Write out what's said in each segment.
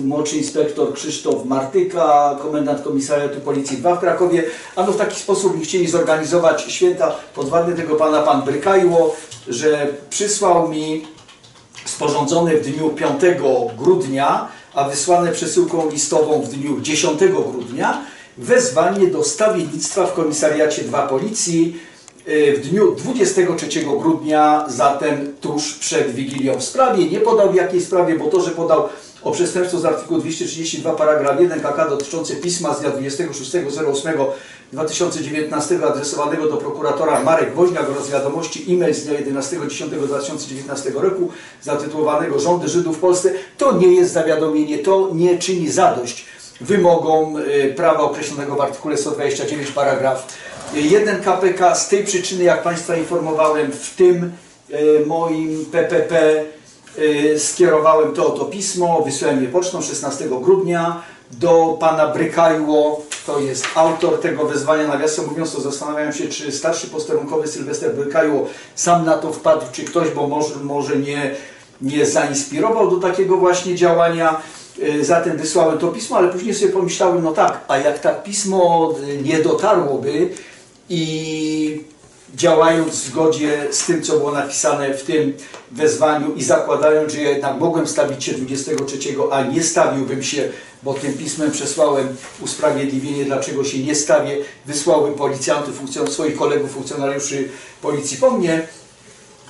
młodszy inspektor Krzysztof Martyka, komendant komisariatu Policji 2 w Krakowie. Ano w taki sposób chcieli zorganizować święta podwładny tego pana pan Brykajło, że przysłał mi sporządzone w dniu 5 grudnia, a wysłane przesyłką listową w dniu 10 grudnia wezwanie do stawiennictwa w komisariacie 2 Policji w dniu 23 grudnia, zatem tuż przed Wigilią. W sprawie nie podał w jakiej sprawie, bo to, że podał o przestępstwo z artykułu 232 paragraf 1 KK dotyczące pisma z dnia 26.08.2019 adresowanego do prokuratora Marek Woźniak oraz wiadomości e-mail z dnia 11.10.2019 roku zatytułowanego Rządy Żydów w Polsce, to nie jest zawiadomienie, to nie czyni zadość wymogom y, prawa określonego w artykule 129 paragraf 1 KPK. Z tej przyczyny, jak Państwa informowałem, w tym y, moim PPP y, skierowałem to oto pismo, wysłałem je pocztą 16 grudnia do pana Brykajło, to jest autor tego wezwania, nawiasem mówiąc to zastanawiam się, czy starszy posterunkowy Sylwester Brykajło sam na to wpadł, czy ktoś, bo może, może nie, nie zainspirował do takiego właśnie działania. Y, Zatem wysłałem to pismo, ale później sobie pomyślałem, no tak, a jak tak pismo nie dotarłoby i działając w zgodzie z tym, co było napisane w tym wezwaniu i zakładając, że ja jednak mogłem stawić się 23, a nie stawiłbym się, bo tym pismem przesłałem usprawiedliwienie, dlaczego się nie stawię, wysłałbym policjantów, swoich kolegów, funkcjonariuszy policji po mnie,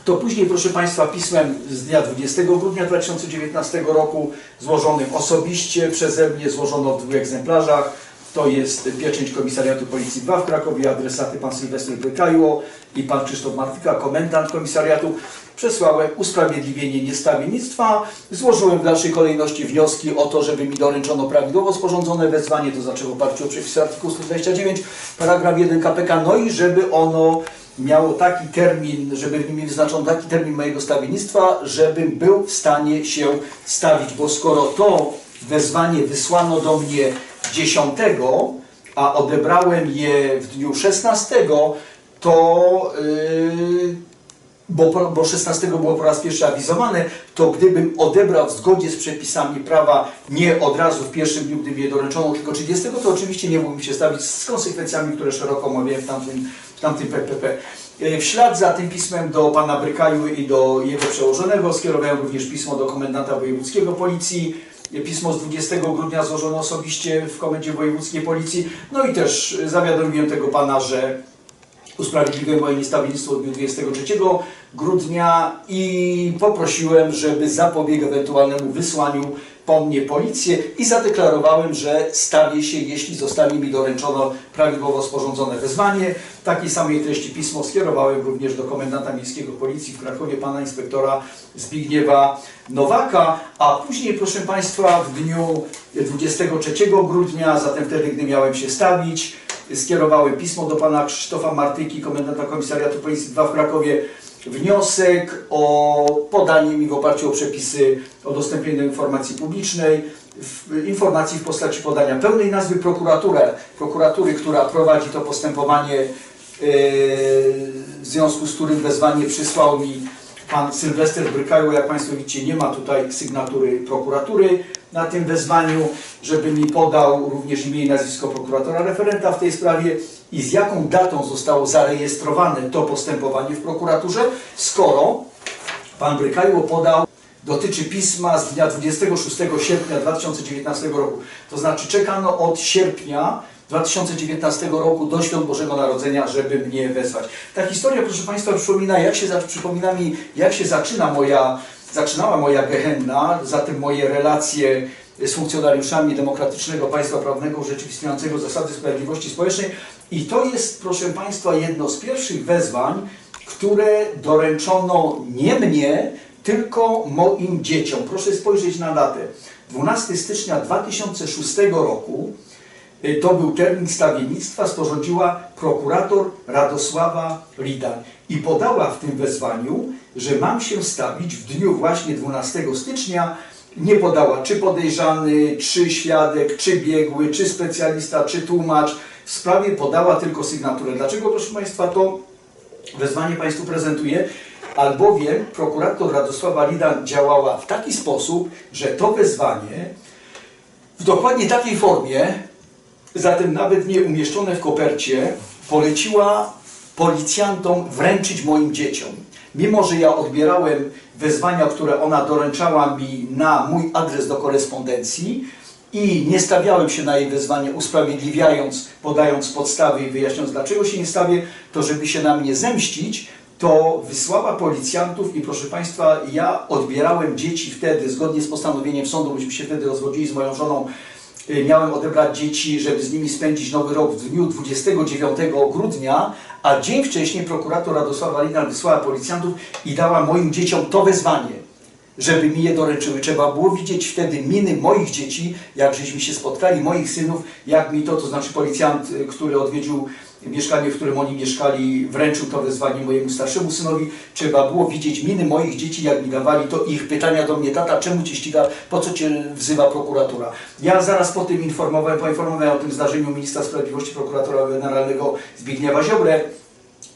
to później, proszę Państwa, pismem z dnia 20 grudnia 2019 roku, złożonym osobiście przeze mnie, złożono w dwóch egzemplarzach. To jest pieczęć Komisariatu Policji 2 w Krakowie, adresaty pan Sylwester Brykajło i pan Krzysztof Martyka, komendant komisariatu. Przesłałem usprawiedliwienie niestawiennictwa. Złożyłem w dalszej kolejności wnioski o to, żeby mi doręczono prawidłowo sporządzone wezwanie, to znaczy w oparciu o przepisy artykułu 129, paragraf 1 KPK, no i żeby ono miało taki termin, żeby w nim wyznaczono taki termin mojego stawiennictwa, żebym był w stanie się stawić, bo skoro to wezwanie wysłano do mnie 10, a odebrałem je w dniu 16, to yy, bo, bo 16 było po raz pierwszy awizowane, to gdybym odebrał w zgodzie z przepisami prawa nie od razu w pierwszym dniu, gdy mi je doręczono, tylko 30, to oczywiście nie mógłbym się stawić z konsekwencjami, które szeroko omawiałem w tamtym, w tamtym PPP. E, W ślad za tym pismem do pana Brykajły i do jego przełożonego skierowałem również pismo do komendanta wojewódzkiego policji. Pismo z 20 grudnia złożone osobiście w Komendzie Wojewódzkiej Policji. No i też e, zawiadomiłem tego pana, że usprawiedliwiłem moje niestawiennictwo w dniu 23 grudnia i poprosiłem, żeby zapobiegł ewentualnemu wysłaniu po mnie policję i zadeklarowałem, że stawię się, jeśli zostanie mi doręczono prawidłowo sporządzone wezwanie. Takiej samej treści pismo skierowałem również do komendanta miejskiego policji w Krakowie, pana inspektora Zbigniewa Nowaka, a później, proszę Państwa, w dniu 23 grudnia, zatem wtedy, gdy miałem się stawić, skierowałem pismo do pana Krzysztofa Martyki, komendanta komisariatu Policji 2 w Krakowie, wniosek o podanie mi w oparciu o przepisy o udostępnieniu informacji publicznej, w, informacji w postaci podania pełnej nazwy prokuratura, prokuratury, która prowadzi to postępowanie, yy, w związku z którym wezwanie przysłał mi pan Sylwester Brykajło, jak Państwo widzicie, nie ma tutaj sygnatury prokuratury na tym wezwaniu, żeby mi podał również imię i nazwisko prokuratora referenta w tej sprawie i z jaką datą zostało zarejestrowane to postępowanie w prokuraturze, skoro pan Brykajło podał, dotyczy pisma z dnia 26 sierpnia 2019 roku. To znaczy czekano od sierpnia 2019 roku do Świąt Bożego Narodzenia, żeby mnie wezwać. Ta historia, proszę Państwa, przypomina, jak się, przypomina mi, jak się zaczyna moja, zaczynała moja gehenna, zatem moje relacje z funkcjonariuszami demokratycznego państwa prawnego urzeczywistniającego zasady sprawiedliwości społecznej. I to jest, proszę Państwa, jedno z pierwszych wezwań, które doręczono nie mnie, tylko moim dzieciom. Proszę spojrzeć na datę. 12 stycznia 2006 roku to był termin stawiennictwa, sporządziła prokurator Radosława Lidan i podała w tym wezwaniu, że mam się stawić w dniu właśnie 12 stycznia. Nie podała czy podejrzany, czy świadek, czy biegły, czy specjalista, czy tłumacz. W sprawie podała tylko sygnaturę. Dlaczego, proszę Państwa, to wezwanie Państwu prezentuję? Albowiem prokurator Radosława Lidan działała w taki sposób, że to wezwanie w dokładnie takiej formie, zatem nawet nie umieszczone w kopercie, poleciła policjantom wręczyć moim dzieciom. Mimo, że ja odbierałem wezwania, które ona doręczała mi na mój adres do korespondencji i nie stawiałem się na jej wezwanie, usprawiedliwiając, podając podstawy i wyjaśniając, dlaczego się nie stawię, to żeby się na mnie zemścić, to wysłała policjantów i proszę Państwa, ja odbierałem dzieci wtedy, zgodnie z postanowieniem sądu, myśmy się wtedy rozwodzili z moją żoną, miałem odebrać dzieci, żeby z nimi spędzić nowy rok w dniu 29 grudnia, a dzień wcześniej prokurator Radosława Linar wysłała policjantów i dała moim dzieciom to wezwanie żeby mi je doręczyły. Trzeba było widzieć wtedy miny moich dzieci, jak żeśmy się spotkali, moich synów, jak mi to, to znaczy policjant, y, który odwiedził mieszkanie, w którym oni mieszkali, wręczył to wezwanie mojemu starszemu synowi. Trzeba było widzieć miny moich dzieci, jak mi dawali to ich pytania do mnie, tata, czemu cię ściga, po co cię wzywa prokuratura. Ja zaraz po tym informowałem, poinformowałem o tym zdarzeniu ministra sprawiedliwości, prokuratora generalnego Zbigniewa Ziobrę,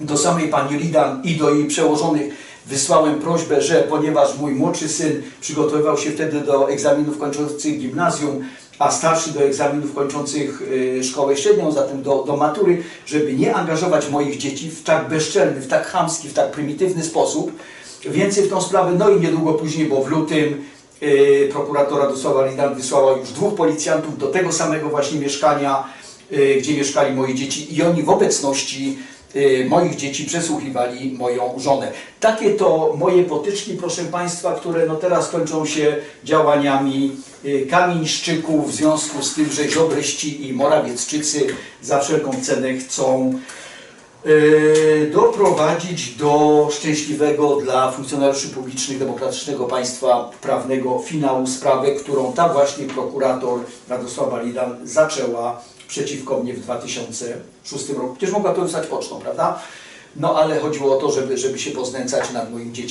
do samej pani Lidan i do jej przełożonych wysłałem prośbę, że ponieważ mój młodszy syn przygotowywał się wtedy do egzaminów kończących gimnazjum, a starszy do egzaminów kończących y, szkołę średnią, zatem do, do matury, żeby nie angażować moich dzieci w tak bezczelny, w tak chamski, w tak prymitywny sposób. Więcej w tą sprawę, no i niedługo później, bo w lutym y, prokuratora Radosława Lidan wysłała już dwóch policjantów do tego samego właśnie mieszkania, y, gdzie mieszkali moje dzieci i oni w obecności moich dzieci przesłuchiwali moją żonę. Takie to moje potyczki, proszę Państwa, które no teraz kończą się działaniami y, kamieńszczyków w związku z tym, że Ziobryści i Morawiecczycy za wszelką cenę chcą y, doprowadzić do szczęśliwego dla funkcjonariuszy publicznych demokratycznego państwa prawnego finału sprawy, którą ta właśnie prokurator Radosława Lidan zaczęła przeciwko mnie w 2006 roku. Przecież mogła to wysłać pocztą, prawda? No ale chodziło o to, żeby, żeby się poznęcać nad moimi dziećmi.